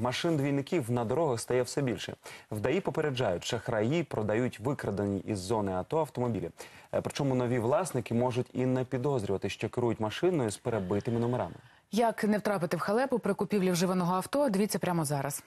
Машин двійників на дорогах стає все більше. Вдаї попереджають, шахраї продають викрадені із зони АТО автомобілі. Е, Причому нові власники можуть і не підозрювати, що керують машиною з перебитими номерами. Як не втрапити в халепу при купівлі вживаного авто, дивіться прямо зараз.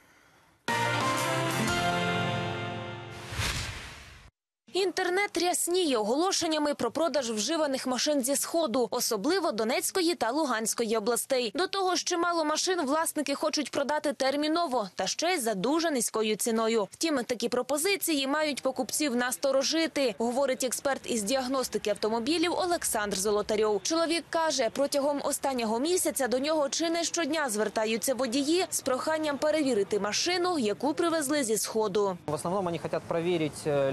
Інтернет рясніє оголошеннями про продаж вживаних машин зі сходу, особливо Донецької та Луганської областей. До того ж, чимало машин власники хочуть продати терміново та ще й за дуже низькою ціною. Втім, такі пропозиції мають покупців насторожити, говорить експерт із діагностики автомобілів Олександр Золотарьов. Чоловік каже, протягом останнього місяця до нього чи не щодня звертаються водії з проханням перевірити машину, яку привезли зі сходу. В основном они хотят проверить э,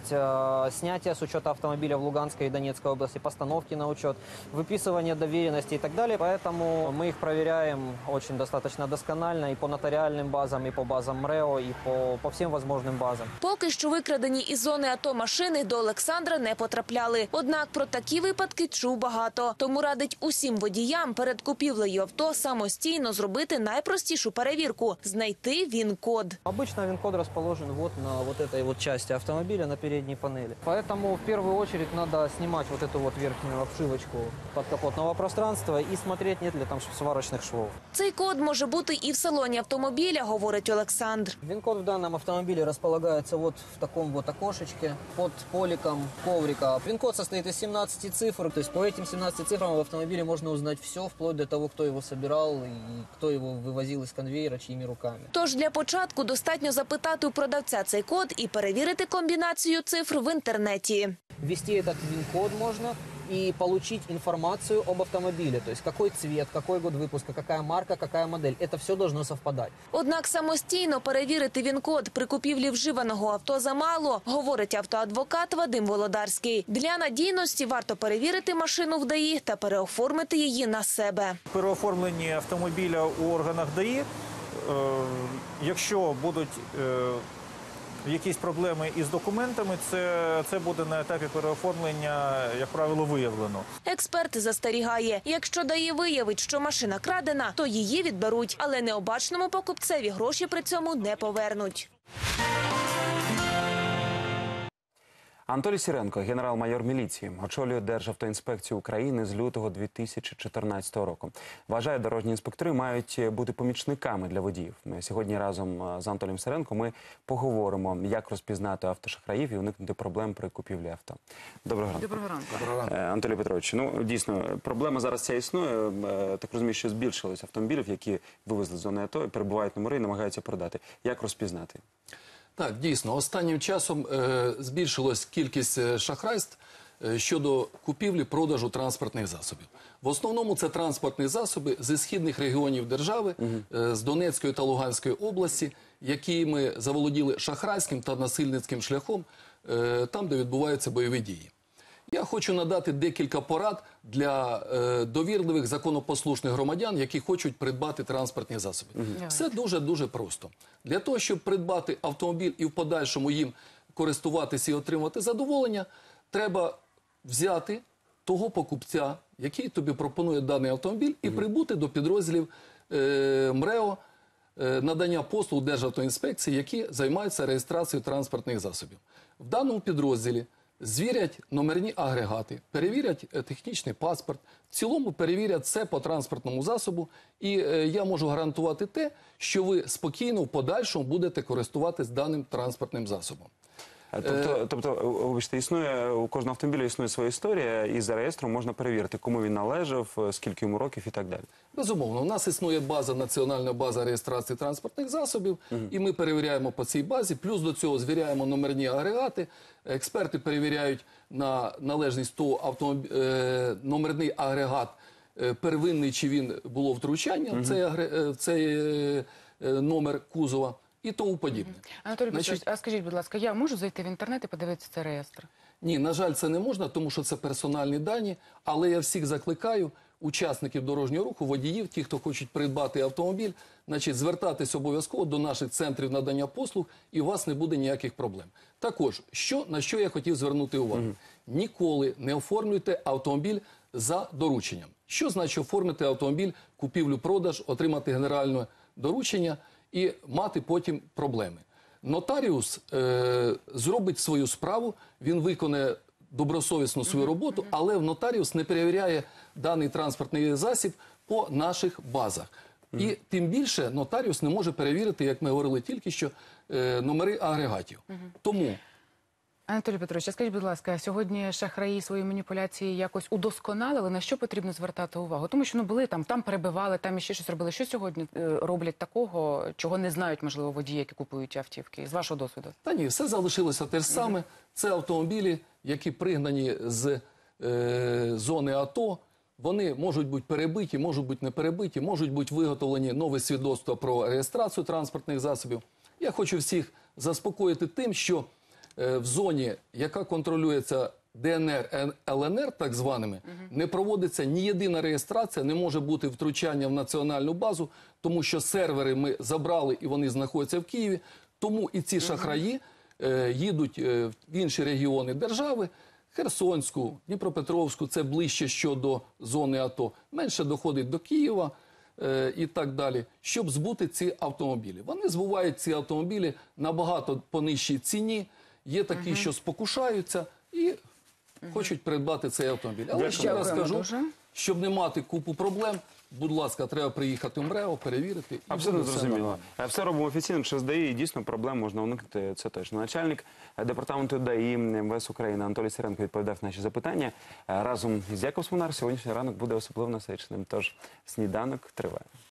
легальность э, снятия с учета автомобиля в Луганской и Донецкой области, постановки на учет, выписывания доверенности и так далее. Поэтому мы их проверяем очень достаточно досконально и по нотариальным базам, и по базам МРЭО, и по, по всем возможным базам. Поки що викрадені із зони АТО машини до Олександра не потрапляли. Однак про такі випадки чув багато. Тому радить усім водіям перед купівлею авто самостійно зробити найпростішу перевірку – знайти ВІН-код. Обычно ВИН-код расположен вот на вот этой вот части автомобиля, на передней панели. Поэтому в первую очередь надо снимать вот эту вот верхнюю обшивочку подкапотного пространства и смотреть, нет ли там сварочных швов. Цей код може бути і в салоні автомобіля, говорить Олександр. Вин-код в данном автомобиле располагается вот в таком вот окошечке под поликом коврика. Вин-код состоит из 17 цифр, то есть по этим 17 цифрам в автомобиле можно узнать все, вплоть до того, кто его собирал и кто его вывозил из конвейера, чьими руками. Тож для початку достатньо запитати у продавця цей код і перевірити комбінацію цифр в інтернеті. Ввести этот вин-код можно и получить информацию об автомобиле, то есть какой цвет, какой год выпуска, какая марка, какая модель. Это все должно совпадать. Однак самостійно перевірити він-код при купівлі вживаного авто замало, говорить автоадвокат Вадим Володарський. Для надійності варто перевірити машину в ДАІ та переоформити її на себе. переоформлені автомобіля у органах ДАІ, е, якщо будуть е, якісь проблеми із документами, це, це буде на етапі переоформлення, як правило, виявлено. Експерт застерігає, якщо дає виявить, що машина крадена, то її відберуть, але необачному покупцеві гроші при цьому не повернуть. Анатолій Сіренко, генерал-майор міліції, очолює Державтоінспекцію України з лютого 2014 року. Вважає, дорожні інспектори мають бути помічниками для водіїв. Ми Сьогодні разом е, з Анатолієм Сіренко ми поговоримо, як розпізнати автошахраїв і уникнути проблем при купівлі авто. Доброго ранку. Доброго ранку. Е, Анатолій Петрович, ну дійсно проблема зараз ця існує. Е, Так розумію, що збільшилось автомобілів, які вивезли з зони АТО, і перебувають номери і намагаються продати. Як розпізнати? Так, дійсно, останнім часом е, збільшилась кількість е, шахрайств е, щодо купівлі продажу транспортних засобів. В основному це транспортні засоби зі східних регіонів держави, е, з Донецької та Луганської області, які ми заволоділи шахрайським та насильницьким шляхом е, там, де відбуваються бойові дії. Я хочу надати декілька порад для е, довірливих законопослушних громадян, які хочуть придбати транспортні засоби. Все дуже дуже просто. Для того, щоб придбати автомобіль і в подальшому їм користуватися і отримувати задоволення, треба взяти того покупця, який тобі пропонує даний автомобіль, і прибути до підрозділів е, МРЕО. е, Надання послуг Державтоінспекції, які займаються реєстрацією транспортних засобів. В даному підрозділі звірять номерні агрегати, перевірять е, технічний паспорт, в цілому перевірять все по транспортному засобу, і е, я можу гарантувати те, що ви спокійно в подальшому будете користуватись даним транспортним засобом. Е, Тобто, тобто, е, вибачте, існує у кожного автомобіля існує своя історія, і за реєстром можна перевірити, кому він належав, е, скільки йому років і так далі. Безумовно, у нас існує база, національна база реєстрації транспортних засобів, і ми перевіряємо по цій базі. Плюс до цього звіряємо номерні агрегати. Експерти перевіряють на належність того автомобі... е, номерний агрегат первинний, чи він було втручання в цей, в цей номер кузова і тому подібне. Анатолій Значить- а скажіть, будь ласка, я можу зайти в інтернет і подивитися цей реєстр? Ні, на жаль, це не можна, тому що це персональні дані. Але я всіх закликаю учасників дорожнього руху, водіїв, ті, хто хочуть придбати автомобіль, значить, звертатись обов'язково до наших центрів надання послуг, і у вас не буде ніяких проблем. Також, що, на що я хотів звернути увагу: ніколи не оформлюйте автомобіль за дорученням. Що значить оформити автомобіль, купівлю-продаж, отримати генеральне доручення і мати потім проблеми. Нотаріус е, зробить свою справу, він виконає добросовісно свою роботу, але в нотаріус не перевіряє даний транспортний засіб по наших базах. І тим більше нотаріус не може перевірити, як ми говорили тільки що, е, номери агрегатів. Тому Анатолій Петрович, скажіть, будь ласка, сьогодні шахраї свої маніпуляції якось удосконалили. На що потрібно звертати увагу? Тому що ну були там, там перебивали, там іще щось робили. Що сьогодні е, роблять такого, чого не знають, можливо, водії, які купують автівки? З вашого досвіду? Та ні, все залишилося те ж саме. Це автомобілі, які пригнані з е, зони АТО. Вони можуть бути перебиті, можуть бути не перебиті, можуть бути виготовлені нове свідоцтво про реєстрацію транспортних засобів. Я хочу всіх заспокоїти тим, що в зоні, яка контролюється ДНР, ЛНР, так званими, не проводиться ні єдина реєстрація, не може бути втручання в національну базу, тому що сервери ми забрали і вони знаходяться в Києві. Тому і ці шахраї е, їдуть е, в інші регіони держави. Херсонську, Дніпропетровську, це ближче щодо зони АТО, менше доходить до Києва е, і так далі, щоб збути ці автомобілі. Вони збувають ці автомобілі набагато по нижчій ціні. Є такі, що спокушаються і хочуть придбати цей автомобіль. Але ще раз Дякуємо кажу, дуже. щоб не мати купу проблем, будь ласка, треба приїхати в МРЕО, перевірити. І Абсолютно все зрозуміло. нормально. Е, Все робимо офіційно, що здає, і дійсно проблем можна уникнути. Це точно. Начальник е, департаменту ДАІ МВС України Анатолій Сиренко відповідав на наші запитання. Е, Разом з Яков Смонар сьогоднішній ранок буде особливо насиченим. Тож сніданок триває.